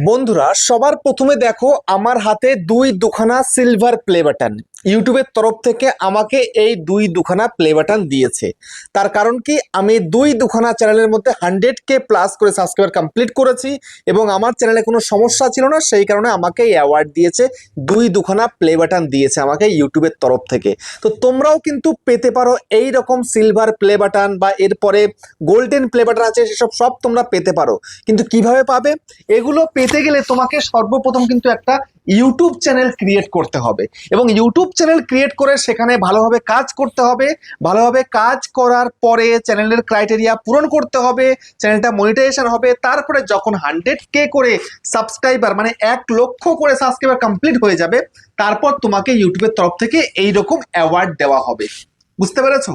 বন্ধুরা সবার প্রথমে দেখো আমার হাতে দুই দুখানা সিলভার প্লে বাটন ইউটিউবের তরফ থেকে আমাকে এই দুই দুখানা প্লে বাটন দিয়েছে। তার কারণ কি? আমি দুই দুখানা চ্যানেলের মধ্যে হান্ড্রেড কে প্লাস করে সাবস্ক্রাইবার কমপ্লিট করেছি এবং আমার চ্যানেলে কোনো সমস্যা ছিল না, সেই কারণে আমাকে এই অ্যাওয়ার্ড দিয়েছে, দুই দুখানা প্লে বাটন দিয়েছে আমাকে ইউটিউবের তরফ থেকে। তো তোমরাও কিন্তু পেতে পারো এই রকম সিলভার প্লে বাটন বা এরপরে গোল্ডেন প্লে বাটন আছে, সেসব সব তোমরা পেতে পারো। কিন্তু কীভাবে পাবে? এগুলো পেতে গেলে তোমাকে সর্বপ্রথম কিন্তু একটা ইউটিউব চ্যানেল ক্রিয়েট করতে হবে। এবং ইউটিউব চ্যানেল ক্রিয়েট করে সেখানে ভালোভাবে কাজ করতে হবে। ভালোভাবে কাজ করার পরে চ্যানেলের ক্রাইটেরিয়া পূরণ করতে হবে চ্যানেলটা মনিটাইজেশন হবে। তারপরে যখন হান্ড্রেড কে করে সাবস্ক্রাইবার মানে এক লক্ষ করে সাবস্ক্রাইবার কমপ্লিট হয়ে যাবে, তারপর তোমাকে ইউটিউবের তরফ থেকে এই রকম অ্যাওয়ার্ড দেওয়া হবে। বুঝতে পেরেছ?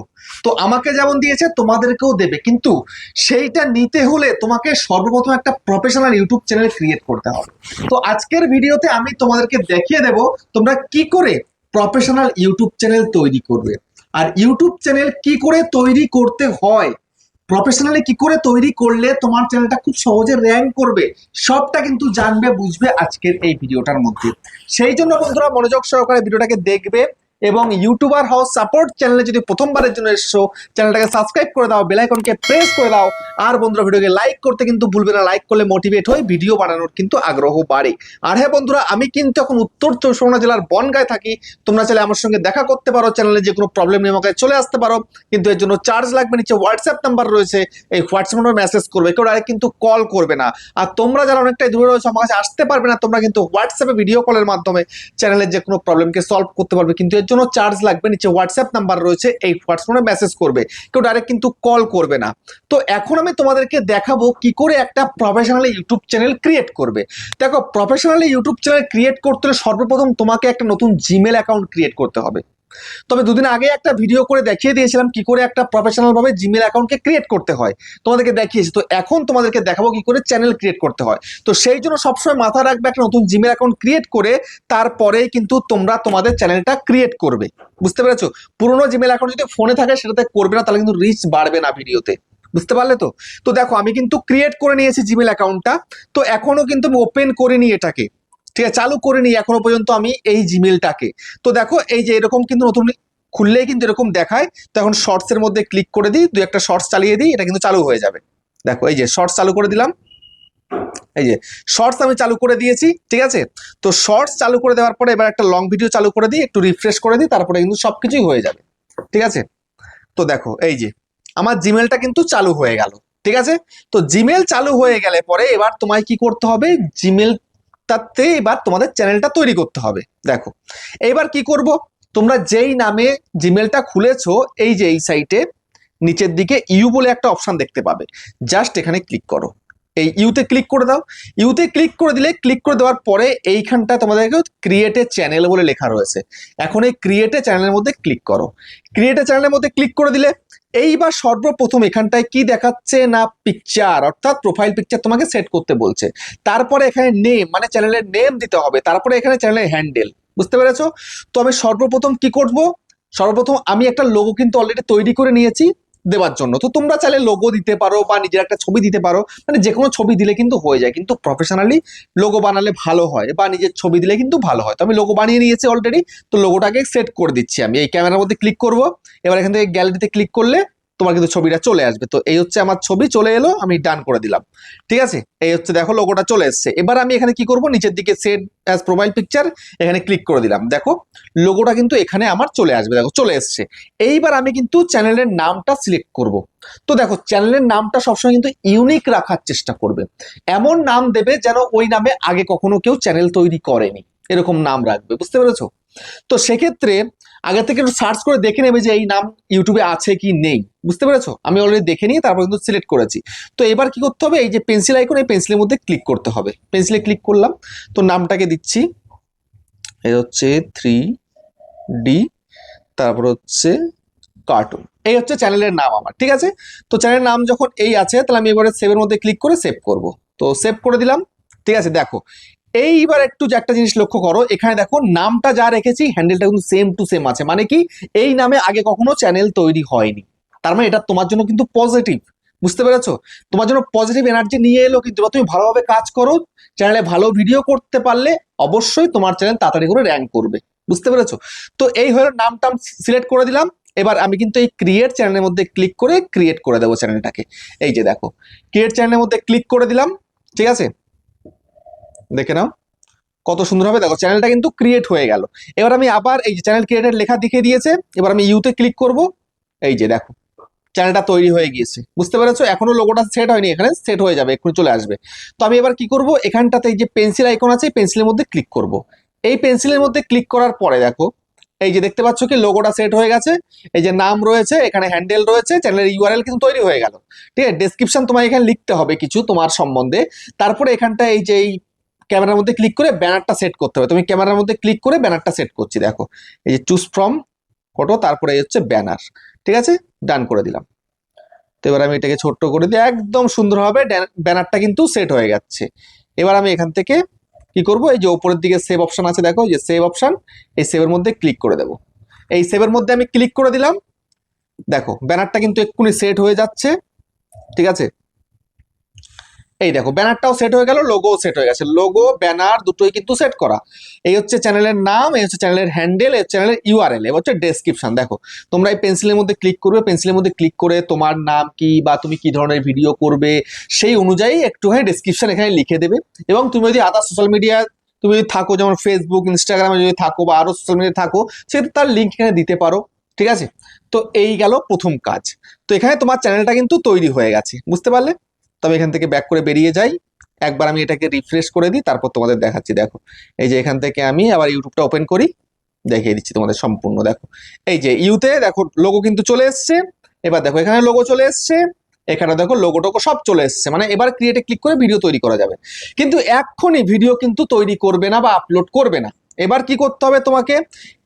তো আমাকে যেমন দিয়েছে, তোমাদেরকেও দেবে। কিন্তু সেইটা নিতে হলে তোমাকে সর্বপ্রথম একটা প্রফেশনাল ইউটিউব চ্যানেল ক্রিয়েট করতে হবে। তো আজকের ভিডিওতে আমি তোমাদেরকে দেখিয়ে দেব তোমরা কি করে প্রফেশনাল ইউটিউব চ্যানেল তৈরি করবে। আর ইউটিউব চ্যানেল কি করে তৈরি করতে হয়? প্রফেশনালি কি করে তৈরি করলে তোমার চ্যানেলটা খুব সহজে র্যাঙ্ক করবে? সবটা কিন্তু জানবে, বুঝবে আজকের এই ভিডিওটার মধ্যে। সেই জন্য বন্ধুরা মনোযোগ সহকারে ভিডিওটাকে দেখবে। এবং ইউটিউবার হাউস সাপোর্ট চ্যানেলে যদি প্রথমবারের জন্য এসছো চ্যানেলটাকে সাবস্ক্রাইব করে দাও বেলাইকনকে প্রেস করে দাও। আর বন্ধুরা, ভিডিওকে লাইক করতে কিন্তু ভুলবে না। লাইক করলে মোটিভেট হয়ে ভিডিও বানানোর কিন্তু আগ্রহ বাড়ে। আর হ্যাঁ বন্ধুরা, আমি কিন্তু এখন উত্তর পরগনা জেলার বনগায় থাকি। তোমরা চাইলে আমার সঙ্গে দেখা করতে পারো চ্যানেলে যে কোনো প্রবলেম নিয়ে আমাকে চলে আসতে পারো। কিন্তু এর জন্য চার্জ লাগবে নিচে হোয়াটসঅ্যাপ নাম্বার রয়েছে। এই হোয়াটসঅ্যাপ নাম্বার মেসেজ করবে, কেউ ডাইরেক্ট কিন্তু কল করবে না। আর তোমরা যারা অনেকটাই দূরে রয়েছে, আমার কাছে আসতে পারবে না, তোমরা কিন্তু হোয়াটসঅ্যাপে ভিডিও কলের মাধ্যমে চ্যানেলের যে কোনো প্রবলেমকে সলভ করতে পারবে। কিন্তু এর জন্য চার্জ লাগবে। নিচে হোয়াটসঅ্যাপ নাম্বার রয়েছে, এই হোয়াটসঅ্যাপে মেসেজ করবে। কেউ ডাইরেক্ট কিন্তু কল করবে না। তো এখন আমি তোমাদেরকে দেখাবো কি করে একটা প্রফেশনালি ইউটিউব চ্যানেল ক্রিয়েট করবে। দেখো প্রফেশনালি ইউটিউব চ্যানেল ক্রিয়েট করতে হলে সর্বপ্রথম তোমাকে একটা নতুন জিমেল অ্যাকাউন্ট ক্রিয়েট করতে হবে। তবে দুদিন আগে একটা ভিডিও করে দেখিয়ে দিয়েছিলাম কি করে একটা প্রফেশনাল ভাবে জিমেল অ্যাকাউন্টকে ক্রিয়েট করতে হয়। তোমাদেরকে দেখিয়েছি। তো এখন তোমাদেরকে দেখাবো কি করে চ্যানেল ক্রিয়েট করতে হয়। তো সেই জন্য সবসময় মাথায় রাখবে একটা নতুন জিমেল অ্যাকাউন্ট ক্রিয়েট করে তারপরেই কিন্তু তোমরা তোমাদের চ্যানেলটা ক্রিয়েট করবে। বুঝতে পেরেছ? পুরোনো জিমেল অ্যাকাউন্ট যদি ফোনে থাকে, সেটাতে করবে না, তাহলে কিন্তু রিচ বাড়বে না ভিডিওতে বুঝতে পারলে তো? তো দেখো, আমি কিন্তু ক্রিয়েট করে নিয়েছি জিমেল অ্যাকাউন্টটা তো এখনও কিন্তু আমি ওপেন করিনি এটাকে। ঠিক আছে, চালু করিনি এখনও পর্যন্ত আমি এই জিমেলটাকে তো দেখো, এই যে এরকম কিন্তু নতুন খুললেই কিন্তু এরকম দেখায়। তো এখন শর্টসের মধ্যে ক্লিক করে দিই দু একটা শর্টস চালিয়ে দিই, এটা কিন্তু চালু হয়ে যাবে। দেখো, এই যে শর্টস চালু করে দিলাম। এই যে শর্টস আমি চালু করে দিয়েছি, ঠিক আছে? তো শর্টস চালু করে দেওয়ার পরে এবার একটা লং ভিডিও চালু করে দিই, একটু রিফ্রেশ করে দিই, তারপরে কিন্তু সবকিছুই হয়ে যাবে। ঠিক আছে? তো দেখো, এই যে আমার জিমেলটা কিন্তু চালু হয়ে গেল, ঠিক আছে? তো জিমেল চালু হয়ে গেলে পরে এবার তোমায় কি করতে হবে? জিমেল তাতে এবার তোমাদের চ্যানেলটা তৈরি করতে হবে। দেখো, এবার কি করব? তোমরা যেই নামে জিমেলটা খুলেছো, এই যে এই সাইটে নিচের দিকে ইউ বলে একটা অপশান দেখতে পাবে। জাস্ট এখানে ক্লিক করো। এই ইউতে ক্লিক করে দাও। ইউতে ক্লিক করে দিলে ক্লিক করে দেওয়ার পরে এইখানটা তোমাদেরকে ক্রিয়েটে চ্যানেল বলে লেখা রয়েছে। এখন এই ক্রিয়েটে চ্যানেলের মধ্যে ক্লিক করো। ক্রিয়েটে চ্যানেলের মধ্যে ক্লিক করে দিলে এইবার সর্বপ্রথম এখানটায় কি দেখাচ্ছে না পিকচার অর্থাৎ প্রোফাইল পিকচার তোমাকে সেট করতে বলছে। তারপরে এখানে নেম মানে চ্যানেলের নেম দিতে হবে। তারপরে এখানে চ্যানেলের হ্যান্ডেল বুঝতে পেরেছ? তো আমি সর্বপ্রথম কি করব? সর্বপ্রথম আমি একটা লোগো কিন্তু অলরেডি তৈরি করে নিয়েছি। দেওয়ার জন্য। তো তোমরা চাইলে লোগো দিতে পারো বা নিজের একটা ছবি দিতে পারো। মানে যে কোনো ছবি দিলে কিন্তু হয়ে যায়। কিন্তু প্রফেশনালি লোগো বানালে ভালো হয় বা নিজের ছবি দিলে কিন্তু ভালো হয়। তো আমি লোগো বানিয়ে নিয়েছি অলরেডি তো লোগোটাকে সেট করে দিচ্ছি আমি। এই ক্যামেরার মধ্যে ক্লিক করব। এবার এখান থেকে গ্যালারিতে ক্লিক করলে তোমার কিন্তু ছবিটা চলে আসবে। তো এই হচ্ছে আমার ছবি, চলে এলো, আমি ডান করে দিলাম। ঠিক আছে? এই হচ্ছে দেখো লোগোটা চলে এসছে। এবার আমি এখানে কি করব? নিচের দিকে সেট অ্যাজ প্রোফাইল পিকচার এখানে ক্লিক করে দিলাম। দেখো লোগোটা কিন্তু এখানে আমার চলে আসবে। দেখো, চলে এসছে। এইবার আমি কিন্তু চ্যানেলের নামটা সিলেক্ট করব। তো দেখো চ্যানেলের নামটা সবসময় কিন্তু ইউনিক রাখার চেষ্টা করবে। এমন নাম দেবে যেন ওই নামে আগে কখনো কেউ চ্যানেল তৈরি করেনি। এরকম নাম রাখবে। বুঝতে পেরেছ? তো সেক্ষেত্রে আগে থেকে একটু সার্চ করে দেখে নেবে যে এই নাম ইউটিউবে আছে কি নেই। বুঝতে পেরেছ? আমি অলরেডি দেখে নিয়ে তারপর কিন্তু সিলেক্ট করেছি। তো এবার কি করতে হবে? এই যে পেন্সিল আইকন এই পেন্সিলের মধ্যে ক্লিক করতে হবে। পেন্সিলে ক্লিক করলাম। তো নামটাকে দিচ্ছি। এই হচ্ছে থ্রি ডি তারপর হচ্ছে কার্টুন এই হচ্ছে চ্যানেলের নাম আমার, ঠিক আছে? তো চ্যানেলের নাম যখন এই আছে, তাহলে আমি এবারে সেভের মধ্যে ক্লিক করে সেভ করব। তো সেভ করে দিলাম। ঠিক আছে, দেখো। এইবার একটু যে একটা জিনিস লক্ষ্য করো, এখানে দেখো নামটা যা রেখেছি হ্যান্ডেলটা কিন্তু সেম টু সেম আছে। মানে কি? এই নামে আগে কখনো চ্যানেল তৈরি হয়নি। তার মানে এটা তোমার জন্য কিন্তু পজিটিভ বুঝতে পেরেছ? তোমার জন্য পজিটিভ এনার্জি নিয়ে এলো কিন্তু তুমি ভালোভাবে কাজ করো চ্যানেলে ভালো ভিডিও করতে পারলে অবশ্যই তোমার চ্যানেল তাড়াতাড়ি করে র্যাঙ্ক করবে, বুঝতে পেরেছ? তো এই হলো নাম টাম সিলেক্ট করে দিলাম, এবার আমি কিন্তু এই ক্রিয়েট চ্যানেলের মধ্যে ক্লিক করে ক্রিয়েট করে দেবো চ্যানেলটাকে এই যে দেখো ক্রিয়েট চ্যানেলের মধ্যে ক্লিক করে দিলাম, ঠিক আছে? দেখে নাও, কত সুন্দর হবে। দেখো চ্যানেলটা কিন্তু ক্রিয়েট হয়ে গেল। এবার আমি আবার এই যে চ্যানেল ক্রিয়েটের লেখা দেখিয়ে দিয়েছে, এবার আমি ইউতে ক্লিক করব। এই যে দেখো চ্যানেলটা তৈরি হয়ে গিয়েছে। বুঝতে পেরেছ? এখনও লোগোটা সেট হয়নি, এখানে সেট হয়ে যাবে, এক্ষুনি চলে আসবে। তো আমি এবার কি করব? এখানটাতে যে পেন্সিল আইকন আছে, এই পেন্সিলের মধ্যে ক্লিক করব। এই পেন্সিলের মধ্যে ক্লিক করার পরে দেখো, এই যে দেখতে পাচ্ছ কি? লোগোটা সেট হয়ে গেছে। এই যে নাম রয়েছে, এখানে হ্যান্ডেল রয়েছে চ্যানেলের ইউআরএল কিন্তু তৈরি হয়ে গেল। ঠিক আছে? ডেসক্রিপশন তোমার এখানে লিখতে হবে কিছু তোমার সম্বন্ধে। তারপরে এখানটা এই যে এই ক্যামেরার মধ্যে ক্লিক করে ব্যানারটা সেট করতে হবে। তুমি ক্যামেরার মধ্যে ক্লিক করে ব্যানারটা সেট করছি, দেখো। এই যে চুজ ফ্রম ফটো তারপরে হচ্ছে ব্যানার ঠিক আছে? ডান করে দিলাম। তো এবার আমি এটাকে ছোট্ট করে দিয়ে একদম সুন্দরভাবে ব্যানারটা কিন্তু সেট হয়ে যাচ্ছে এবার আমি এখান থেকে কি করব? এই যে ওপরের দিকে সেভ অপশান আছে, দেখো যে সেভ অপশান এই সেভের মধ্যে ক্লিক করে দেব। এই সেভের মধ্যে আমি ক্লিক করে দিলাম। দেখো, ব্যানারটা কিন্তু এক্ষুনি সেট হয়ে যাচ্ছে। ঠিক আছে? এই দেখো, ব্যানারটাও সেট হয়ে গেল লোগোও সেট হয়ে গেছে। লোগো ব্যানার দুটোই কিন্তু সেট করা। এই হচ্ছে চ্যানেলের নাম, এই হচ্ছে চ্যানেলের হ্যান্ডেল এই চ্যানেলের ইউআরএল এবার হচ্ছে ডেসক্রিপশন দেখো, তোমরা এই পেন্সিলের মধ্যে ক্লিক করবে পেন্সিলের মধ্যে ক্লিক করে তোমার নাম কি বা তুমি কি ধরনের ভিডিও করবে, সেই অনুযায়ী একটুখানি ডেসক্রিপশন এখানে লিখে দেবে। এবং তুমি যদি আদার সোশ্যাল মিডিয়া তুমি যদি থাকো, যেমন ফেসবুক ইনস্টাগ্রামে যদি থাকো বা আরও সোশ্যাল মিডিয়া থাকো সেক্ষেত্রে তার লিঙ্ক এখানে দিতে পারো, ঠিক আছে? তো এই গেল প্রথম কাজ। তো এখানে তোমার চ্যানেলটা কিন্তু তৈরি হয়ে গেছে, বুঝতে পারলে? তবে এখান থেকে ব্যাক করে বেরিয়ে যাই। একবার আমি এটাকে রিফ্রেশ করে দিই, তারপর তোমাদের দেখাচ্ছি। দেখো, এই যে এখান থেকে আমি আবার ইউটিউবটা ওপেন করি, দেখিয়ে দিচ্ছি তোমাদের সম্পূর্ণ। দেখো, এই যে ইউতে দেখো লোগো কিন্তু চলে এসছে। এবার দেখো, এখানে লোগো চলে এসছে। এখানে দেখো লোগো টোগো সব চলে এসছে। মানে এবার ক্রিয়েটে ক্লিক করে ভিডিও তৈরি করা যাবে। কিন্তু এক্ষুনি ভিডিও কিন্তু তৈরি করবে না বা আপলোড করবে না। এবার কি করতে হবে তোমাকে?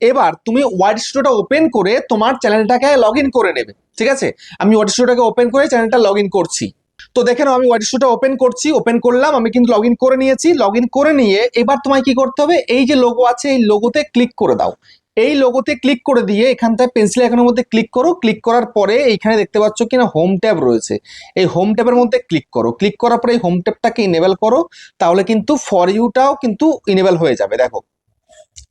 এবার তুমি ওয়াইড স্টুডিওটা ওপেন করে তোমার চ্যানেলটাকে লগ করে নেবে। ঠিক আছে? আমি ওয়াইড স্টুডিওটাকে ওপেন করে চ্যানেলটা লগ করছি। তো দেখে নাও, আমি স্টুডিওটা ওপেন করছি ওপেন করলাম, আমি কিন্তু লগ করে নিয়েছি। লগ করে নিয়ে এবার তোমায় কি করতে হবে? এই যে লোগো আছে, এই লোগোতে ক্লিক করে দাও। এই লোগোতে ক্লিক করে দিয়ে এখানটায় পেন্সিল এখানের মধ্যে ক্লিক করো। ক্লিক করার পরে এইখানে দেখতে পাচ্ছ কিনা হোম ট্যাব রয়েছে। এই হোম ট্যাবের মধ্যে ক্লিক করো। ক্লিক করার পরে এই হোম ট্যাবটাকে ইনেবল করো। তাহলে কিন্তু ফর ইউটাও কিন্তু ইনেবল হয়ে যাবে, দেখো।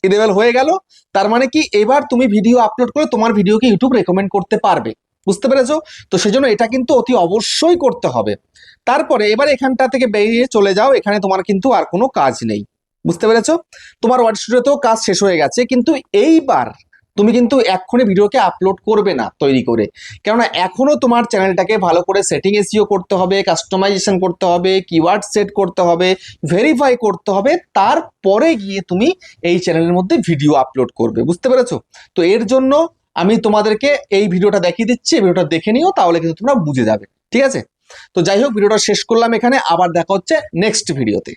ইনেবল হয়ে গেল। তার মানে কি? এবার তুমি ভিডিও আপলোড করে তোমার ভিডিওকে ইউটিউব রেকমেন্ড করতে পারবে। বুঝতে পেরেছ? তো সেজন্য এটা কিন্তু অতি অবশ্যই করতে হবে। তারপরে এবার এখানটা থেকে বেরিয়ে চলে যাও, এখানে তোমার কিন্তু আর কোনো কাজ নেই। বুঝতে পেরেছ? তোমার ওয়ার্ড স্টুডিওতেও কাজ শেষ হয়ে গেছে, কিন্তু এইবার তুমি কিন্তু এক্ষুনি ভিডিওকে আপলোড করবে না তৈরি করে। কেননা এখনও তোমার চ্যানেলটাকে ভালো করে সেটিং এসিও করতে হবে কাস্টমাইজেশন করতে হবে কিওয়ার্ড সেট করতে হবে ভেরিফাই করতে হবে, তারপরে গিয়ে তুমি এই চ্যানেলের মধ্যে ভিডিও আপলোড করবে। বুঝতে পেরেছ? তো এর জন্য আমি তোমাদেরকে এই ভিডিওটা দেখিয়ে দিচ্ছি ভিডিওটা দেখে নিও, তাহলে কিন্তু তোমরা বুঝে যাবে। ঠিক আছে? তো যাই হোক, ভিডিওটা শেষ করলাম এখানে, আবার দেখা হচ্ছে নেক্সট ভিডিওতে